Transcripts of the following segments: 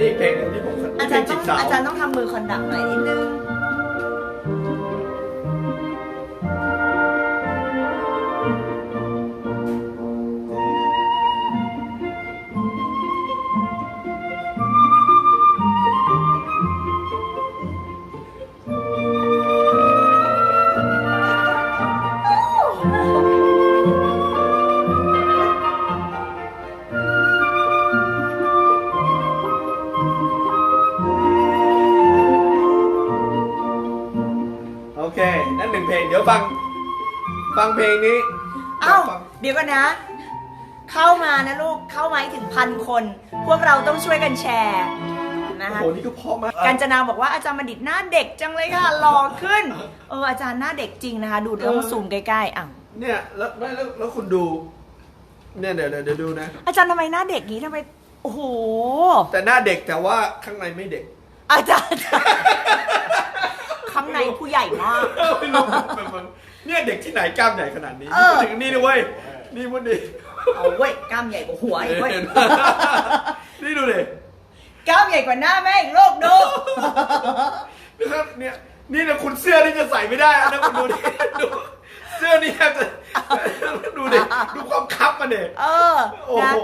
นี่เพลงหนึ่งที่ผมอาเพลจารงย์จีต้องบสาว อาจารย์ต้องทำมือคอนดักหน่อยนิดนึง ฟังเพลงนี้เอ้าฟังเดี๋ยวกันนะ เข้ามานะลูกเข้ามาให้ถึงพันคน พวกเราต้องช่วยกันแชร์นะโอ้คะโหนี่ก็เพราะมากการจนาบอกว่าอาจารย์บัณฑิตหน้าเด็กจังเลยค่ะหล่อขึ้นเอออาจารย์หน้าเด็กจริงนะคะ ดูต้องซูมใกล้ๆอะเนี่ยแล้วไม่แล้วแล้วคุณดู เนี่ยเดี๋ยวเดี๋ยวเดี๋ยวดูนะ อาจารย์ทำไมหน้าเด็กงี้ทำไมโอ้โหแต่หน้าเด็กแต่ว่าข้างในไม่เด็ก อาจารย์ข้างในผู้ใหญ่มากไม่รู้มันมัน เนี่ยเด็กที่ไหนกล้ามใหญ่ขนาดนี้เออถึงนี่ด้วยนี่มันดิเอาเว้ยกล้ามใหญ่กว่าหัวอีกเว้ยเห็นไหมนี่ดูดิกล้ามใหญ่กว่าหน้าแม่อีกโลกดูนะครับเนี่ยนี่นะคุณเสื้อนี่จะใส่ไม่ได้แล้วนะคุณดูดิดูเสื้อนี่แทบจะดูดิดูความคับมันเด็เออโอ้นะ โห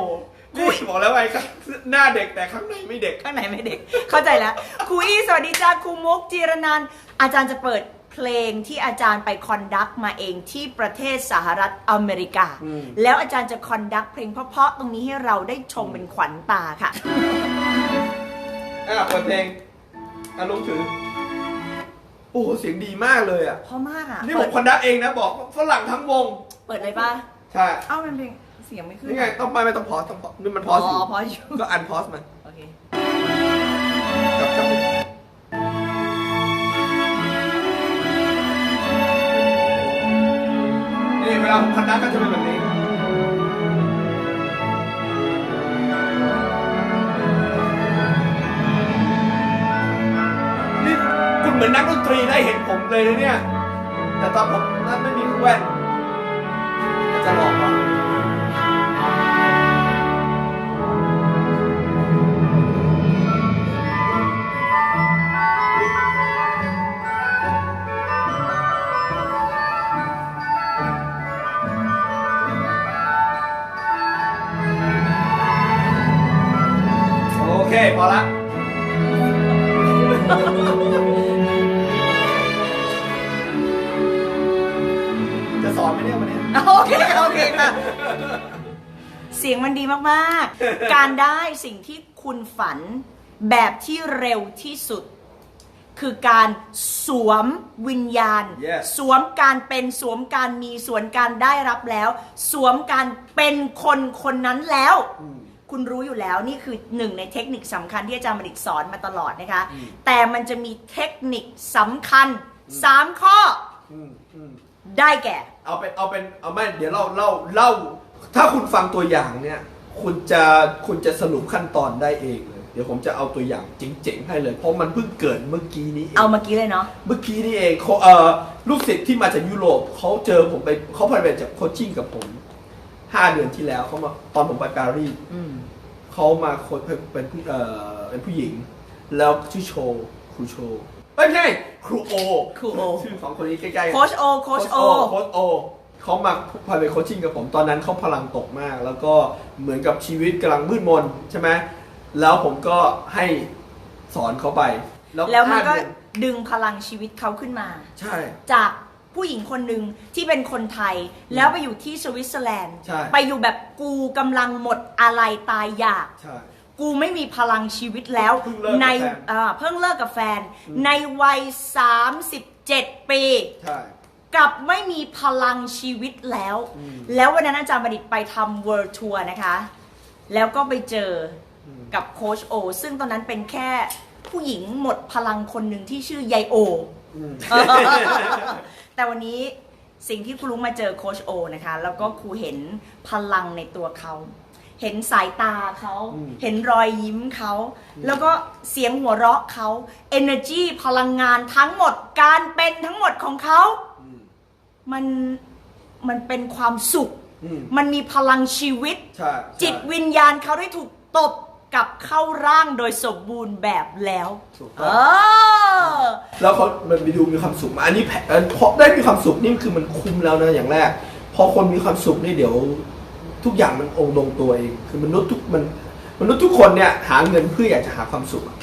นี่บอกแล้วไงครับหน้าเด็กแต่ข้างในไม่เด็ก ข้างในไม่เด็ก เข้าใจแล้วครูอี้สวัสดีจ้าครูมุกจีรนันท์อาจารย์จะเปิด เพลงที่อาจารย์ไปคอนดักมาเองที่ประเทศสหรัฐอเมริกา อืม แล้วอาจารย์จะคอนดักเพลงเพราะๆตรงนี้ให้เราได้ชมเป็นขวัญตาค่ะ อะเปิดเพลงอารมณ์ถือ โอ้โหเสียงดีมากเลยอะ เพราะมากอะนี่ผเปิมดคอนดักเองนะบอกฝรั่งทั้งวง เปิดเลยป่ะใช่ เอ้ามันเพลงเสียงไม่ขึ้นนี่ไงต้องไม่ไม่ต้องพอสต้องพอสนี่มันพอ๋ออสอยู่พออยู่ก็อันพอสมัน โอเคกลับกลับ ลาผมคอนดักก็จะเป็นแบบนี้นี่คุณเหมือนนักดนตรีได้เห็นผมเลยนะเนี่ย แต่ตอนผมนั้นไม่มีแว่นจะหลอกเห เค พอละ จะสอนไหมเนี่ยวันนี้ โอเค โอเคค่ะเสียงมันดีมากๆ การได้สิ่งที่คุณฝันแบบที่เร็วที่สุด คือการสวมวิญญาณ Yes สวมการเป็นสวมการมีสวมการได้รับแล้ว สวมการเป็นคนคนนั้นแล้ว คุณรู้อยู่แล้วนี่คือหนึ่งในเทคนิคสำคัญที่อาจารย์มณิตสอนมาตลอดนะคะแต่มันจะมีเทคนิคสำคัญ3ข้ออืมอืมได้แก่ เอาเป็นเอาเป็นเอาไม่เดี๋ยวเราเล่าเล่า ถ้าคุณฟังตัวอย่างเนี่ย คุณจะคุณจะสรุปขั้นตอนได้เองเลย เดี๋ยวผมจะเอาตัวอย่างเจ๋งๆให้เลย เพราะมันเพิ่งเกิดเมื่อกี้นี้เอง เอาเมื่อกี้เลยเนาะ เมื่อกี้นี่เองเขาเอ่อลูกศิษย์ที่มาจากยุโรปเขาเจอผมไปเขาไปเป็นจากโคชชิ่งกับผม ห้าเดือนที่แล้วเขามาตอนผมไปปารีสอืมเขามาโคชเป็นผู้เอ่อเป็นผู้หญิง แล้วชื่อโชว์ครูโชว์เอ้ยไม่ใช่ครูโอครูโอ ชื่อสองคนนี้ใกล้ๆกัน โคชโอโคชโอ โค้ชโอเขามาพาไปโคชชิ่งกับผมตอนนั้นเขาพลังตกมาก แล้วก็เหมือนกับชีวิตกำลังมืดมนใช่ไหมแล้วผมก็ให้สอนเขาไปแล้วมันก็ห้าเดือดึงพลังชีวิตเขาขึ้นมา ใช่ จาก ผู้หญิงคนหนึ่งที่เป็นคนไทย แล้วไปอยู่ที่สวิตเซอร์แลนด์ ใช่ ไปอยู่แบบกูกำลังหมดอะไรตายอยาก ใช่ กูไม่มีพลังชีวิตแล้วเพิ่งเลิกกับในแฟนอ่าเพิ่งเลิกกับแฟน ในวัย 37 ปี ใช่ กลับไม่มีพลังชีวิตแล้ว อืม แล้ววันนั้นอาจารย์ประดิษฐ์ไปทำ World Tour นะคะ แล้วก็ไปเจออมกับโคชโอ ซึ่งตอนนั้นเป็นแค่ผู้หญิงหมดพลังคนหนึ่งที่ชื่อยายโอ อืม แต่วันนี้สิ่งที่ครูรู้มาเจอโคชโอนะคะ แล้วก็ครูเห็นพลังในตัวเขาเห็นสายตาเขาอืม เห็นรอยยิ้มเขาแล้วก็เสียงหัวเราะเขา energy พลังงานทั้งหมดการเป็นทั้งหมดของเขาอืมมันมันเป็นความสุข อืมมันมีพลังชีวิต ใช่ใช่จิตวิญญาณเขาได้ถูกตบ กลับเข้าร่างโดยสมบูรณ์แบบแล้ว ถูกเอต้อง อ แล้วเขามันมีดูมีความสุขมาอันนี้แผเอ่อเพราะได้มีความสุขนี่คือมันคุ้มแล้วนะอย่างแรก พอคนมีความสุขนี่เดี๋ยว ทุกอย่างมันองค์ลงตัวเอง คือมนุษย์ทุกมันมนุษย์ทุกคนเนี่ยหาเงินเพื่ออยากจะหาความสุขอะ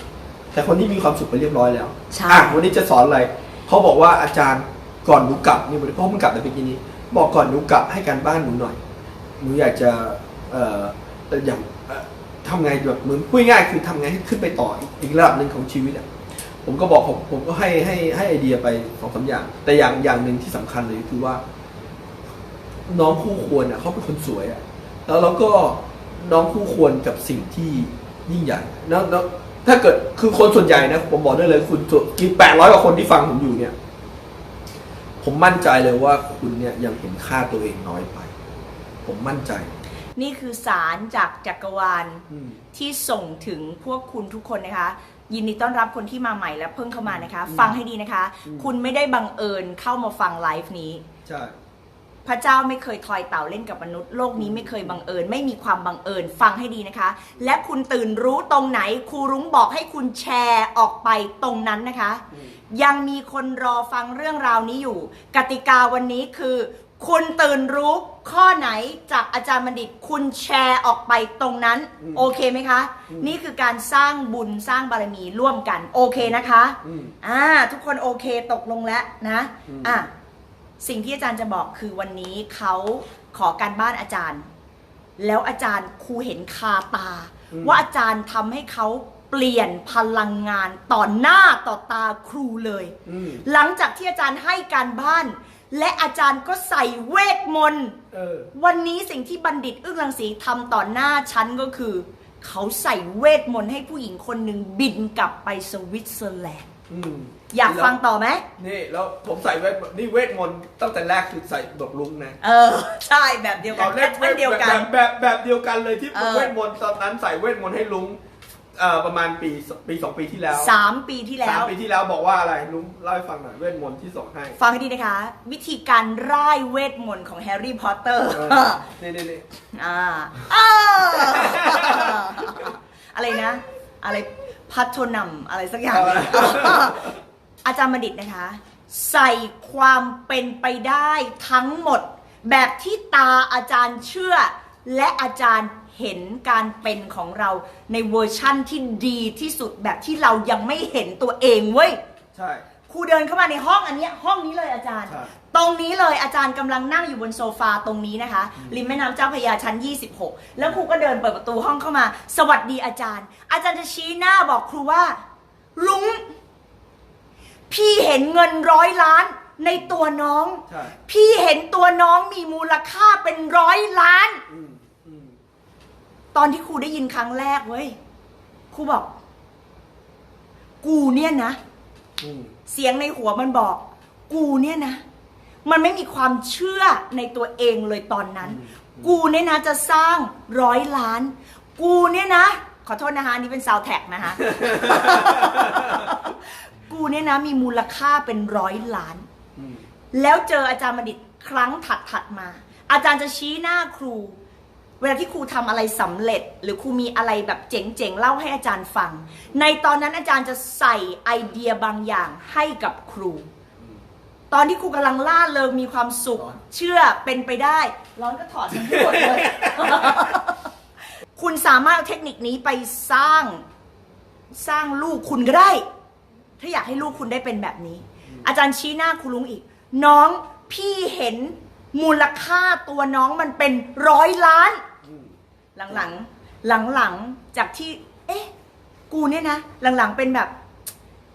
แต่คนที่มีความสุขไปเรียบร้อยแล้วใช่ อะวันนี้จะสอนอะไรเขาบอกว่าอาจารย์ก่อนหนูกลับนี่เพราะมันกลับในปีนี้ บอกก่อนหนูกลับให้การบ้านหนูหน่อยหนูอยากจะเอ่อเอ่ออย่างเอ่อ ทำไงแบบเหมือนพูดง่ายคือทำไงให้ขึ้นไปต่ออีกระดับหนึ่งของชีวิตอะผมก็บอกผมผมก็ให้ให้ให้ไอเดียไปสองสาอย่าง แต่อย่างอย่างหนึ่งที่สำคัญเลยคือว่า น้องคู่ควรอะเขาเป็นคนสวยอะแล้วเราก็น้องคู่ควรกับสิ่งที่ยิ่งใหญ่แล้วแล้วถ้าเกิดคือคนส่วนใหญ่นะผมบอกได้เลย คุณกี่แปดร้อยกว่าคนที่ฟังผมอยู่เนี่ย ผมมั่นใจเลยว่าคุณเนี่ยยังเห็นค่าตัวเองน้อยไป ผมมั่นใจ นี่คือสารจากจักรวาลอืมที่ส่งถึงพวกคุณทุกคนนะคะ ยินดีต้อนรับคนที่มาใหม่และเพิ่งเข้ามานะคะอืมฟังให้ดีนะคะอืมคุณไม่ได้บังเอิญเข้ามาฟังไลฟ์นี้ ใช่พระเจ้าไม่เคยทอยเต่าเล่นกับมนุษย์โลกนี้ไม่เคยบังเอิญ ไม่มีความบังเอิญฟังให้ดีนะคะ และคุณตื่นรู้ตรงไหนครูรุ้งบอกให้คุณแชร์ออกไปตรงนั้นนะคะ ยังมีคนรอฟังเรื่องราวนี้อยู่ กติกาวันนี้คือ คุณตื่นรู้ ข้อไหนจากอาจารย์บัณฑิตคุณแชร์ออกไปตรงนั้น อืมโอเคไหมคะ อืม นี่คือการสร้างบุญสร้างบารมีร่วมกัน โอเคนะคะอืม อ่าทุกคนโอเคตกลงแล้วนะอืม อะสิ่งที่อาจารย์จะบอกคือวันนี้เขาขอการบ้านอาจารย์ แล้วอาจารย์ครูเห็นคาตา ว่าอาจารย์ทำให้เขาเปลี่ยนพลังงานต่อหน้าต่อตาครูเลย อืม หลังจากที่อาจารย์ให้การบ้าน และอาจารย์ก็ใส่เวทมนต์เออวันนี้สิ่งที่บัณฑิตอึ้งรังสีทำต่อหน้าฉันก็คือ เขาใส่เวทมนต์ให้ผู้หญิงคนหนึ่งบินกลับไปสวิตเซอร์แลนด์อืมอยากฟังต่อไหมนี่แล้วผมใส่เวทมนต์นี่เวทมนต์ตั้งแต่แรกคือใส่ดอกลุงนะ เออ ใช่แบบเดียวกันเล่นแพทเดียวกันแบบแบบแบบเดียวกันเลยที่เออเวทมนต์ตอนนั้นใส่เวทมนต์ให้ลุง เอ่อประมาณปีปีสองปีที่แล้วสามปีที่แล้สามว ปีที่แล้วบอกว่าอะไรลุงเล่าให้ฟังหน่อยเวทมนต์ที่ส่งให้ ฟังให้ดีนะคะ วิธีการร่ายเวทมนต์ของแฮร์รี่พอตเตอร์ เออนี่นี่นี่อ่าเอออะไรนะ อะไรพัฒนัมอะไรสักอย่างอาจารย์บัณฑิตนะคะ ใส่ความเป็นไปได้ทั้งหมด แบบที่ตาอาจารย์เชื่อ และอาจารย์ เห็นการเป็นของเราในเวอร์ชั่นที่ดีที่สุดแบบที่เรายังไม่เห็นตัวเองเว้ย ใช่ ครูเดินเข้ามาในห้องอันเนี้ยห้องนี้เลยอาจารย์ใช่ตรงนี้เลยอาจารย์กำลังนั่งอยู่บนโซฟาตรงนี้นะคะ ริมแม่น้ำเจ้าพระยาชั้น 26 แล้วครูก็เดินเปิดประตูห้องเข้ามา สวัสดีอาจารย์ อาจารย์จะชี้หน้าบอกครูว่า ลุง พี่เห็นเงินร้อยล้านในตัวน้อง ใช่ พี่เห็นตัวน้องมีมูลค่าเป็นร้อยล้าน อืมอืม ตอนที่ครูได้ยินครั้งแรกเว้ยครูบอก กูเนี่ยนะอืมเสียงในหัวมันบอก กูเนี่ยนะ มันไม่มีความเชื่อในตัวเองเลยตอนนั้น กูเนี่ยนะจะสร้างร้อยล้าน กูเนี่ยนะ ขอโทษนะคะอันนี้เป็นซาวแท็กนะคะ กูเนี่ยนะมีมูลค่าเป็นร้อยล้าน อืมแล้วเจออาจารย์บัณฑิตครั้งถัดถัดๆมา อาจารย์จะชี้หน้าครู เวลาที่ครูทำอะไรสำเร็จ หรือครูมีอะไรแบบเจ๋งๆเล่าให้อาจารย์ฟัง ในตอนนั้นอาจารย์จะใส่ไอเดียบางอย่างให้กับครู ตอนที่ครูกำลังล่าเริงมีความสุขร้อนเชื่อเป็นไปได้ ร้อนก็ถอดทั้งหมดเลย คุณสามารถเอาเทคนิคนี้ไปสร้างสร้างลูกคุณก็ได้ ถ้าอยากให้ลูกคุณได้เป็นแบบนี้ อาจารย์ชี้หน้าครูลุงอีก น้องพี่เห็น มูลค่าตัวน้องมันเป็นร้อยล้านอืมหลังๆหลังๆจากที่ เอ๊ะ กูเนี่ยนะ หลังๆเป็นแบบ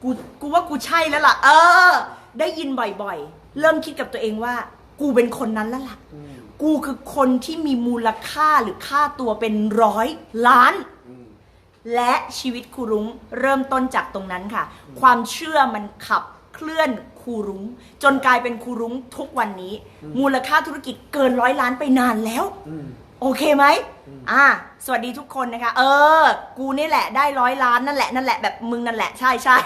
กูกูว่ากูใช่แล้วล่ะ เออ ได้ยินบ่อยๆ เริ่มคิดกับตัวเองว่า กูเป็นคนนั้นแล้วล่ะ อืมกูคือคนที่มีมูลค่าหรือค่าตัวเป็นร้อยล้าน อืม และชีวิตครูรุ้งเริ่มต้นจากตรงนั้นค่ะ ความเชื่อมันขับ เคลื่อนครูรุ้ง จนกลายเป็นครูรุ้งทุกวันนี้ มูลค่าธุรกิจเกินร้อยล้านไปนานแล้วอืมโอเคไหมอ่า สวัสดีทุกคนนะคะ เออ กูนี่แหละได้ร้อยล้านนั่นแหละนั่นแหละแบบมึงนั่นแหละใช่ใช่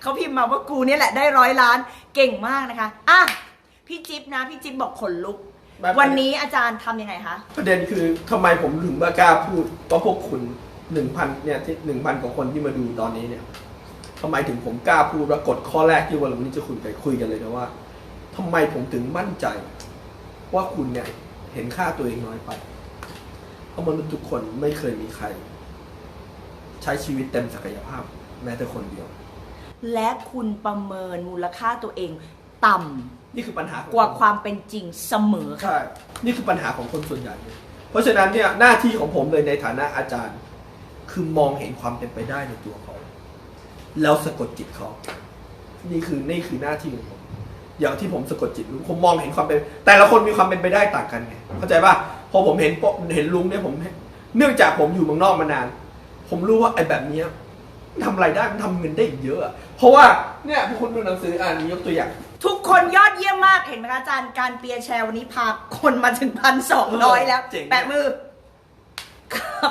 เขาพิมพ์มาว่ากูนี่แหละได้ร้อยล้านเก่งมากนะคะอะพี่จิ๊บนะ พี่จิ๊บบอกขนลุกแบบวันนี้อาจารย์ทำยังไงคะประเด็นคือทำไมผมถึงไม่กล้าพูดว่าพวกคุณหนึ่งพันเนี่ยที่หนึ่งพันกว่าคนที่มาดูตอนนี้เนี่ย ทำไมถึงผมกล้าพูดว่ากฎข้อแรกที่วันนี้จะคุยกันคุยกันเลยนะว่าทำไมผมถึงมั่นใจ ว่าคุณเนี่ยเห็นค่าตัวเองน้อยไป เพราะมนุษย์ทุกคนไม่เคยมีใคร ใช้ชีวิตเต็มศักยภาพ แม้แต่คนเดียว และคุณประเมินมูลค่าตัวเองต่ำนี่คือปัญหาของกว่าความเป็นจริงเสมอค่ะใช่นี่คือปัญหาของคนส่วนใหญ่เลยเพราะฉะนั้นเนี่ยหน้าที่ของผมเลยในฐานะอาจารย์ คือมองเห็นความเป็นไปได้ในตัวเขา แล้วสะกดจิตเขานี่คือนี่คือหน้าที่ของผมอย่างที่ผมสะกดจิตลุงผมมองเห็นความเป็น แต่ละคนมีความเป็นไปได้ต่างกันไงเข้าใจป่ะพอผมเห็นปะเห็นลุงเนี่ยผม เนื่องจากผมอยู่เมืองนอกมานาน ผมรู้ว่าไอ้แบบเนี้ยมันทำไรายได้มันทำเงินได้อีกเยอะอะ เพราะว่าเนี่ยพวกคุณดูหนังสืออ่านยกตัวอย่าง ทุกคนยอดเยี่ยมมากเห็นไหมคะอาจารย์การเปียร์แชร์วันนี้พาคนมาถึงพันสองร้อยแล้ว เจ๋ง แปะมือครับ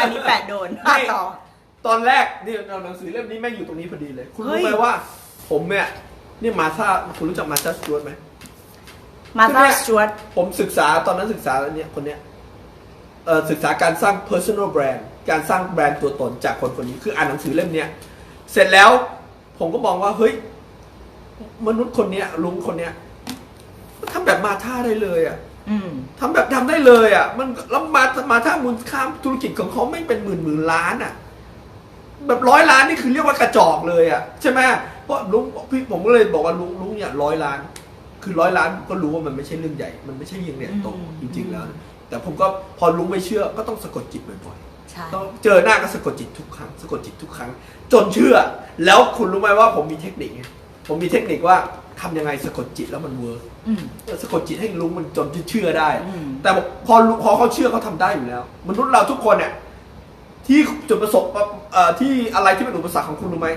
อันนี้แปะโดนไม่ต่อ ตอนแรกนี่เอาหนังสือเล่มนี้แม่งอยู่ตรงนี้พอดีเลย คุณเฮ้รู้ยไหมว่า ผมเนี่ยนี่มาซาคุณรู้จักมาซาสจวตไหมมาคือธาเนี่ยสจวตผมศึกษาตอนนั้นศึกษาเนี่ยคนเนี้ยเอ่อศึกษาการสร้าง personal brand การสร้างแบรนด์ตัวตนจากคนคนนี้คืออ่านหนังสือเล่มเนี้ยเสร็จแล้วผมก็มองว่าเฮ้ย มนุษย์คนเนี้ยลุงคนเนี้ยทำแบบมาท่าได้เลยอะอืมทำแบบทำได้เลยอะ มันแล้วมามาถ้ามูลค่าธุรกิจของเขาไม่เป็นหมื่นหมื่นล้านอะ แบบร้อยล้านนี่คือเรียกว่ากระจอกเลยอะใช่ไหมเพราะลุงพี่ผมก็เลยบอกว่าลุงลุงเนี่ยร้อยล้าน คือร้อยล้านก็รู้ว่ามันไม่ใช่เรื่องใหญ่ มันไม่ใช่เรื่องใหญ่โตอืมจริง ๆ แล้ว แต่ผมก็พอลุงไม่เชื่อก็ต้องสะกดจิตบ่อยใช่ๆต้องเจอหน้าก็สะกดจิตทุกครั้งสะกดจิตทุกครั้ง จนเชื่อ แล้วคุณรู้ไหมว่าผมมีเทคนิคไงผมมีเทคนิคว่าทำยังไงสะกดจิตแล้วมันเวิร์กอืมสะกดจิตให้ลุงมันจนเชื่อได้อืมแต่พอลุพอเขาเชื่อเขาทำได้อยู่แล้ว มนุษย์เราทุกคนเนี่ย ที่จุดประสบเอ่อที่อะไรที่เป็นอุปสรรคของคุณรู้ไหม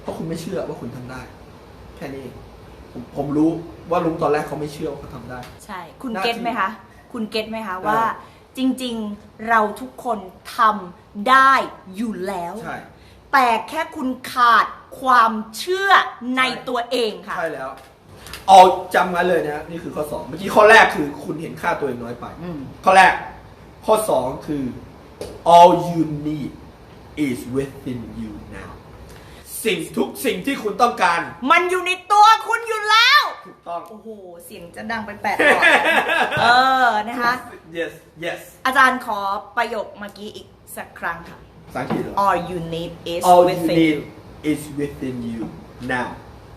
เพราะคุณไม่เชื่อว่าคุณทำได้ แค่นี้เองผมผมรู้ว่าลุงตอนแรกเขาไม่เชื่อว่าเขาทำได้ ใช่ คุณหน้าเก็ตที่ไหมคะ คุณเก็ตไหมคะเออว่าจริงๆเราทุกคนทำได้อยู่แล้วใช่แต่แค่คุณขาดความเชื่อในใช่ตัวเองค่ะ ใช่แล้ว เอาจำไว้เลยนะนี่คือข้อสองเมื่อกี้ข้อแรกคือคุณเห็นค่าตัวเองน้อยไปอืมข้อแรก ข้อสองคือ all you need is within you now สิ่งทุกสิ่งที่คุณต้องการ มันอยู่ในตัวคุณอยู่แล้ว ถูกต้อง โอ้โห เสียงจะดังไปแปดก่อนเออ นะคะ yes yes อาจารย์ขอประโยคเมื่อกี้อีกสักครั้งค่ะภาษาอังกฤษเหรอ all you need is all you within need you is within you now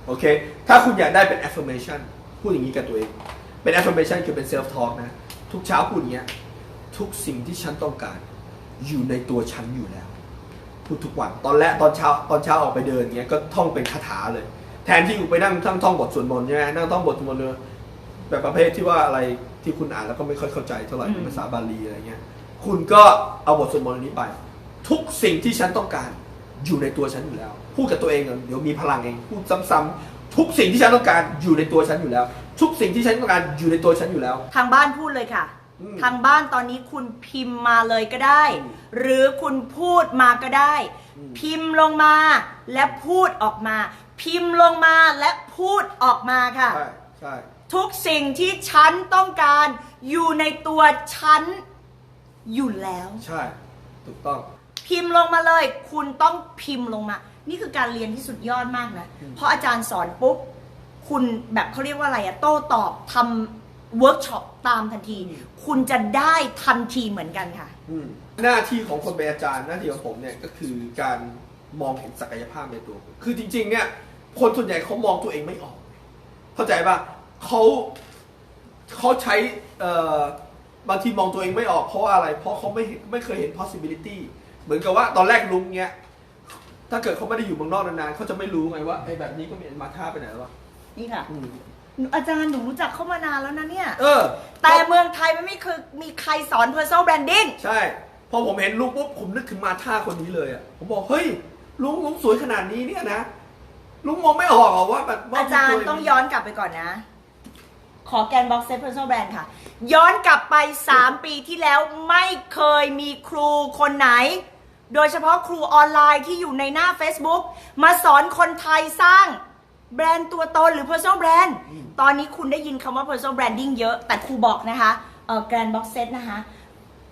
โอเค ถ้าคุณอยากได้เป็น affirmation พูดอย่างนี้กับตัวเอง เป็น affirmation คือเป็น self talk นะ ทุกเช้าพูดอย่างเงี้ย ทุกสิ่งที่ฉันต้องการ อยู่ในตัวฉันอยู่แล้ว พูดทุกวันตอนแรกตอนเช้าตอนเช้าออกไปเดินเงี้ยก็ท่องเป็นคาถาเลย แทนที่อยู่ไปนั่งท่องท่องบทสวดมนต์ใช่ไหมนั่งท่องบทสวดมนต์เลยแบบประเภทที่ว่าอะไรที่คุณอ่านแล้วก็ไม่ค่อยเข้าใจเท่าไหร่อืมเป็นภาษาบาลีอะไรเงี้ย คุณก็เอาบทสวดมนต์อันนี้ไป ทุกสิ่งที่ฉันต้องการอยู่ในตัวฉันอยู่แล้ว พูดกับตัวเองก่อนเดี๋ยวมีพลังเองพูดซ้ำๆทุกสิ่งที่ฉันต้องการอยู่ในตัวฉันอยู่แล้ว ทุกสิ่งที่ฉันต้องการอยู่ในตัวฉันอยู่แล้ว ทางบ้านพูดเลยค่ะอืม ทางบ้านตอนนี้คุณพิมพ์มาเลยก็ได้อืมหรือคุณพูดมาก็ได้อืมพิมพ์ลงมาและพูดออกมา พิมพ์ลงมาและพูดออกมาค่ะ ใช่ใช่ทุกสิ่งที่ฉันต้องการอยู่ในตัวฉันอยู่แล้ว ใช่ ถูกต้อง พิมพ์ลงมาเลย คุณต้องพิมพ์ลงมา นี่คือการเรียนที่สุดยอดมากนะอืมเพราะอาจารย์สอนปุ๊บคุณแบบเขาเรียกว่าอะไรอะโต้ตอบทำ เวิร์กช็อปตามทันที คุณจะได้ทันทีเหมือนกันค่ะ อืมหน้าที่ของคนเป็นอาจารย์หน้าที่ของผมเนี่ยก็คือการมองเห็นศักยภาพในตัวผมคือจริง ๆ เนี่ย คนส่วนใหญ่เขามองตัวเองไม่ออก เข้าใจป่ะเขาเขาใช้เอ่อบางทีมองตัวเองไม่ออกเพราะว่าอะไร เพราะเขาไม่เห็นไม่เคยเห็น possibility เหมือนกับว่าตอนแรกลุงเนี้ยถ้าเกิดเขาไม่ได้อยู่เมืองนอกนานๆเขาจะไม่รู้ไงว่าไอ้แบบนี้ก็มีมาท่าไปไหนแล้ววะนี่ค่ะ อืม อาจารย์หนูรู้จักเข้ามานานแล้วนะเนี่ย เออแต่เมืองไทยมันไม่เคยมีใครสอน personal branding ใช่ พอผมเห็นลุงปุ๊บผมนึกถึงมาท่าคนนี้เลยอะ ผมบอกเฮ้ยลุงลุงสวยขนาดนี้เนี่ยนะ ลุงมองไม่ออกเหรอว่าแบบว่อาจารย์มีวต้องย้อนกลับไปก่อนนะ ขอแกนบ็อกเซต personal brand ค่ะ ย้อนกลับไป 3 ปีที่แล้วไม่เคยมีครูคนไหน โดยเฉพาะครูออนไลน์ที่อยู่ในหน้า Facebook มาสอนคนไทยสร้าง แบรนด์ตัวตนหรือ personal brand ตอนนี้คุณได้ยินคำว่า personal branding เยอะ แต่ครูบอกนะคะเออแกรนบ็อกเซตนะคะ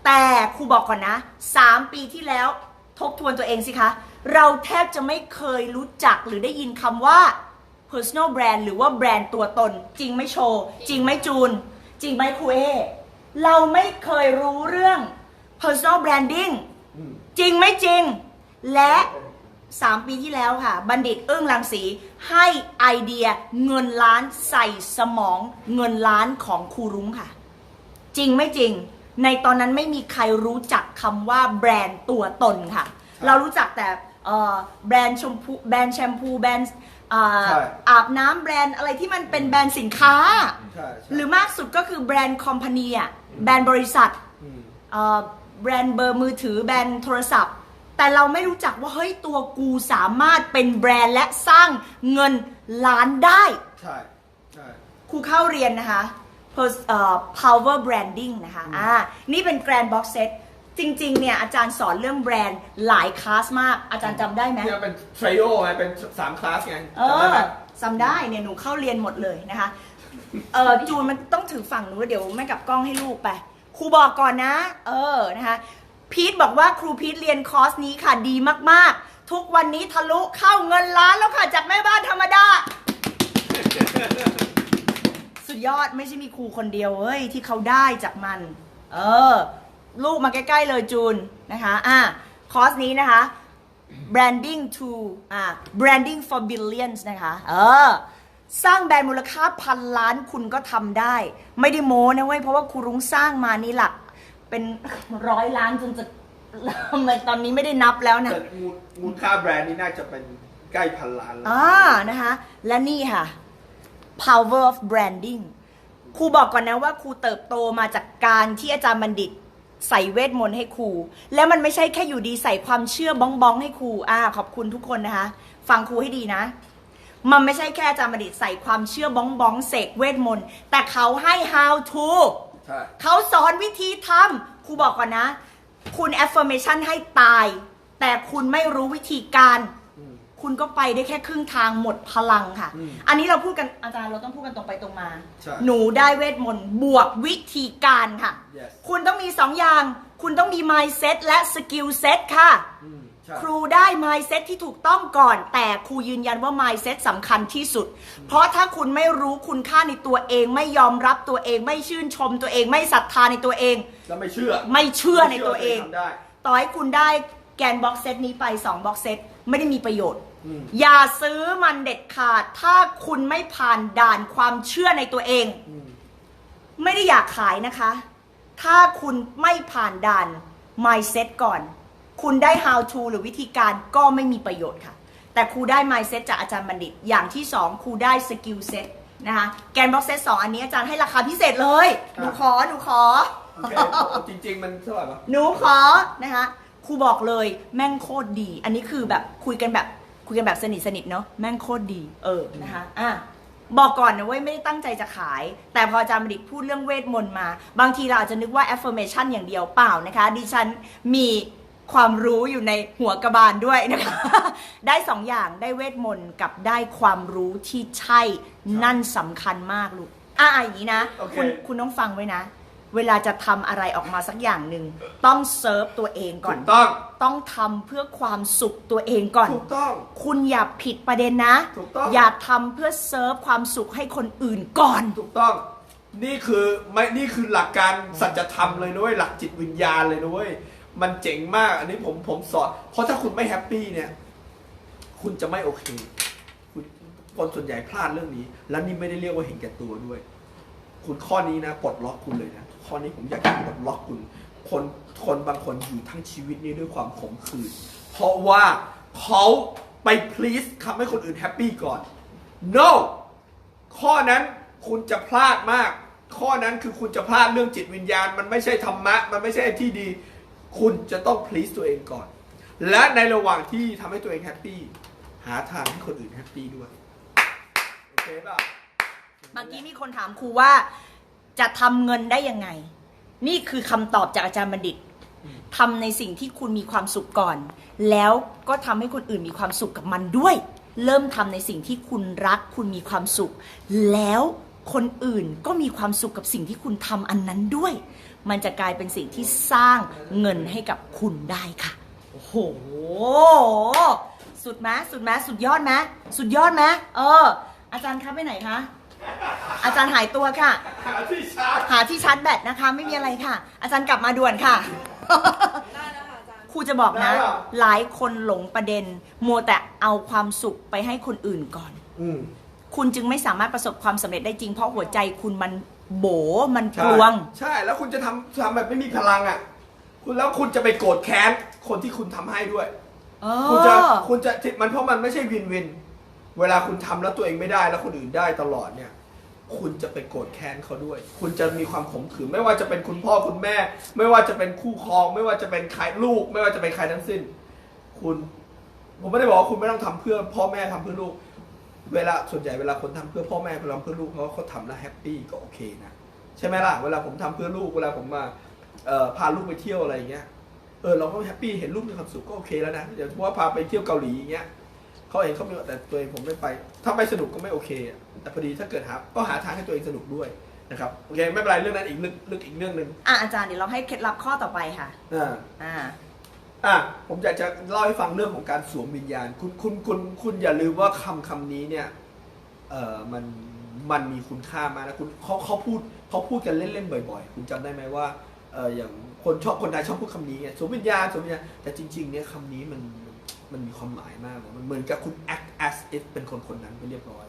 แต่ครูบอกก่อนนะ 3 ปีที่แล้วทบทวนตัวเองสิคะ เราแทบจะไม่เคยรู้จักหรือได้ยินคำว่า personal brand หรือว่าแบรนด์ตัวตน จริงไม่โชว์ จริงไม่จูน จริงไหมครูเอเราไม่เคยรู้เรื่อง personal branding จริงไม่จริง และ 3 ปีที่แล้วค่ะ บัณฑิตอึ้งรังสีให้ไอเดียเงินล้านใส่สมองเงินล้านของครูรุ้งค่ะ จริงไม่จริง ในตอนนั้นไม่มีใครรู้จักคำว่าแบรนด์ตัวตนค่ะ เรารู้จักแต่เอ่อแบรนด์ชมพูแบรนด์แชมพูแบรนด์เอ่อใช่อาบน้ำแบรนด์อะไรที่มันเป็นแบรนด์สินค้าใช่ใช่หรือมากสุดก็คือแบรนด์คอมพานีอะแบรนด์บริษัทมเอ่อแบรนด์เบอร์มือถือแบรนด์โทรศัพท์ แต่เราไม่รู้จักว่าเฮ้ยตัวกูสามารถเป็นแบรนด์และสร้างเงินล้านได้ ใช่ใช่ครูเข้าเรียนนะคะ Pers- เอ่อ power branding นะคะอ่านี่เป็น grand box set จริงๆ เนี่ยอาจารย์สอนเรื่องแบรนด์หลายคลาสมาก อาจารย์จำได้ไหมเนี่ยเป็นทริโอไงเป็นสามคลาสไงเอจำได้อไหม จำได้เนี่ยหนูเข้าเรียนหมดเลยนะคะ เออจูนมันต้องถือฝั่งหนูเดี๋ยวแม่กลับกล้องให้ลูกไปครูบอกก่อนนะ เออนะคะ พีทบอกว่าครูพีทเรียนคอร์สนี้ค่ะดีมากๆ ทุกวันนี้ทะลุเข้าเงินล้านแล้วค่ะ จากแม่บ้านธรรมดา สุดยอดไม่ใช่มีครูคนเดียวเว้ยที่เขาได้จากมัน เออ ลูกมาใกล้ ๆ เลยจูนนะคะ อะคอร์สนี้นะคะ branding to อ่า branding for billions นะคะ เออ สร้างแบรนด์มูลค่าพันล้านคุณก็ทำได้ ไม่ได้โม้นะเว้ยเพราะว่าครูรุ้งสร้างมานี่หลัก เป็นร้อยล้านจนจะทำไมตอนนี้ไม่ได้นับแล้วนะแต่มูลมูลค่าแบรนด์นี่น่าจะเป็นใกล้พันล้านแล้วอ่านะคะ และนี่ค่ะ power of branding ครูบอกก่อนนะว่าครูเติบโตมาจากการที่อาจารย์บัณฑิตใส่เวทมนต์ให้ครู แล้วมันไม่ใช่แค่อยู่ดีใส่ความเชื่อบ้องบ้องๆให้ครูอ่าขอบคุณทุกคนนะคะ ฟังครูให้ดีนะ มันไม่ใช่แค่อาจารย์บัณฑิตใส่ความเชื่อบ้องบ้องๆเสกเวทมนต์แต่เขาให้ how to ใช่เขาสอนวิธีทำครูบอกก่อนนะ คุณ affirmation ให้ตาย แต่คุณไม่รู้วิธีการ อืม คุณก็ไปได้แค่ครึ่งทางหมดพลังค่ะ อืมอันนี้เราพูดกันอาจารย์เราต้องพูดกันตรงไปตรงมา ใช่หนูได้เวทมนต์บวกวิธีการค่ะ yes คุณต้องมีสองอย่าง คุณต้องมี mindset และ skill set ค่ะ อืมใช่ ครูได้ mindset ที่ถูกต้องก่อน แต่ครูยืนยันว่า mindset สำคัญที่สุด เพราะถ้าคุณไม่รู้คุณค่าในตัวเอง ไม่ยอมรับตัวเอง ไม่ชื่นชมตัวเอง ไม่ศรัทธาในตัวเอง แล้วไม่เชื่อ ไม่เชื่อในตัวเอง ไม่ชื่ว่าทำได้ ต่อให้คุณได้แกนบ็อกเซตนี้ไป 2บ็อกเซตไม่ได้มีประโยชน์ อืม อย่าซื้อมันเด็ดขาด ถ้าคุณไม่ผ่านด่านความเชื่อในตัวเอง อืมไม่ได้อยากขายนะคะ ถ้าคุณไม่ผ่านด่าน mindset ก่อน คุณได้ how to หรือวิธีการก็ไม่มีประโยชน์ค่ะ แต่ครูได้ mindset จากอาจารย์บัณฑิต อย่างที่สองครูได้ skill set นะคะแกนบ็อกเซตสองอันนี้อาจารย์ให้ราคาพิเศษเลย หนูขอ หนูขอโอเคจริง ๆ มันเท่าไหร่ปะหนูขอนะคะครูบอกเลยแม่งโคตรดี อันนี้คือแบบคุยกันแบบคุยกันแบบสนิทสนิทๆเนาะแม่งโคตรดี เออนะคะอะบอกก่อนนะเว้ยไม่ได้ตั้งใจจะขาย แต่พออาจารย์บดิตพูดเรื่องเวทมนต์มา บางทีเราอาจจะนึกว่า affirmation อย่างเดียวเปล่านะคะ ดิฉันมี ความรู้อยู่ในหัวกระบาลด้วยนะคะ ได้สองอย่างได้เวทมนต์กับได้ความรู้ที่ใช่นั่นสำคัญมากลูกอะอะอย่างนี้นะโอเคคุณคุณต้องฟังไว้นะ เวลาจะทำอะไรออกมาสักอย่างหนึ่งต้องเซิร์ฟตัวเองก่อถูนกต้อง ต้องทำเพื่อความสุขตัวเองก่อน ถูกต้อง คุณอย่าผิดประเด็นนะ ถูกต้อง อย่าทำเพื่อเซิร์ฟความสุขให้คนอื่นก่อน ถูกต้อง นี่คือไม่นี่คือหลักการสัจธรรมเลยนะเว้ยหลักจิตวิญญาณเลยนะเว้ย มันเจ๋งมาก อันนี้ผมผมสอน เพราะถ้าคุณไม่แฮปปี้เนี่ย คุณจะไม่โอเคคุณคนส่วนใหญ่พลาดเรื่องนี้ แล้วนี่ไม่ได้เรียกว่าเห็นแก่ตัวด้วย คุณข้อนี้นะปลดล็อกคุณเลยนะข้อนี้ผมอยากจะปลดล็อกคุณ คนคนบางคนอยู่ทั้งชีวิตนี้ด้วยความขมขื่นเพราะว่าเขาไป please ทำให้คนอื่นแฮปปี้ก่อน no ข้อนั้นคุณจะพลาดมาก ข้อนั้นคือคุณจะพลาดเรื่องจิตวิญญาณ มันไม่ใช่ธรรมะ มันไม่ใช่ที่ดี คุณจะต้อง please ตัวเองก่อน และในระหว่างที่ทำให้ตัวเองแฮปปี้หาทางให้คนอื่นแฮปปี้ด้วย โอเคป่ะเมื่อกี้มีคนถามครูว่าจะทำเงินได้ยังไง นี่คือคำตอบจากอาจารย์บัณฑิตทำในสิ่งที่คุณมีความสุขก่อน แล้วก็ทำให้คนอื่นมีความสุขกับมันด้วย เริ่มทำในสิ่งที่คุณรัก คุณมีความสุข แล้ว คนอื่นก็มีความสุขกับสิ่งที่คุณทำอันนั้นด้วย มันจะกลายเป็นสิ่งที่สร้างเงินให้กับคุณได้ค่ะ โอ้โห สุดไหมสุดไหมสุดยอดไหมสุดยอดไหมเออ อาจารย์คะไปไหนคะ อาจารย์หายตัวค่ะ หาที่ชาร์จหาที่ชาร์จแบตนะคะ ไม่มีอะไรค่ะ อาจารย์กลับมาด่วนค่ะได้แล้วค่ะอาจารย์ครูจะบอกนะ หลายคนหลงประเด็น มัวแต่เอาความสุขไปให้คนอื่นก่อน อืม คุณจึงไม่สามารถประสบความสำเร็จได้จริงเพราะหัวใจคุณมันโบมันกใช่ลวง ใช่ แล้วคุณจะทำทำแบบไม่มีพลังอะ คุณแล้วคุณจะไปโกรธแค้นคนที่คุณทำให้ด้วย เอคุณจะอคุณจะมันเพราะมันไม่ใช่วินวิน เวลาคุณทำแล้วตัวเองไม่ได้แล้วคนอื่นได้ตลอดเนี่ย คุณจะไปโกรธแค้นเขาด้วย คุณจะมีความขมขื่นไม่ว่าจะเป็นคุณพ่อคุณแม่ ไม่ว่าจะเป็นคู่ครอง ไม่ว่าจะเป็นใครลูก ไม่ว่าจะเป็นใครทั้งสิ้น คุณ ผมไม่ได้บอกว่าคุณไม่ต้องทำเพื่อพ่อแม่ทำเพื่อลูก เวลาส่วนใหญ่เวลาคนทำเพื่อพ่อแม่เขาทำเพื่อลูกเขาเขาทำแล้วแฮปปี้ก็โอเคนะใช่ไหมล่ะเวลาผมทำเพื่อลูกเวลาผมมาเอ่อพาลูกไปเที่ยวอะไรอย่างเงี้ยเออเราก็แฮปปี้เห็นลูกมีความสุขก็โอเคแล้วนะเดี๋ยวเพราะว่าพาไปเที่ยวเกาหลีอย่างเงี้ยเขาเห็นเขามีแต่ตัวเองผมไม่ไปถ้าไม่สนุกก็ไม่โอเคอะแต่พอดีถ้าเกิดหาก็หาทางให้ตัวเองสนุกด้วยนะครับโอเคไม่เป็นไรเรื่องนั้นอีกลึกลึกอีกเรื่องหนึ่งอะอาจารย์เดี๋ยวเราให้เคล็ดลับข้อต่อไปค่ะอ่าอ่า อะผมอยากจะเล่าให้ฟังเรื่องของการสวมวิญญาณ คุณคุณคุณคุณอย่าลืมว่าคำคำนี้เนี่ยเออมันมันมีคุณค่ามากนะคุณเขาเขาพูดเขาพูดกันเล่นๆบ่อย ๆ คุณจำได้ไหมว่าเอออย่างคนชอบคนไทยชอบพูดคำนี้ไงสวมวิญญาณสวมวิญญาณแต่จริง ๆเนี่ยคำนี้มันมันมีความหมายมาก มันเหมือนกับคุณ act as if เป็นคนคนนั้นไปเรียบร้อย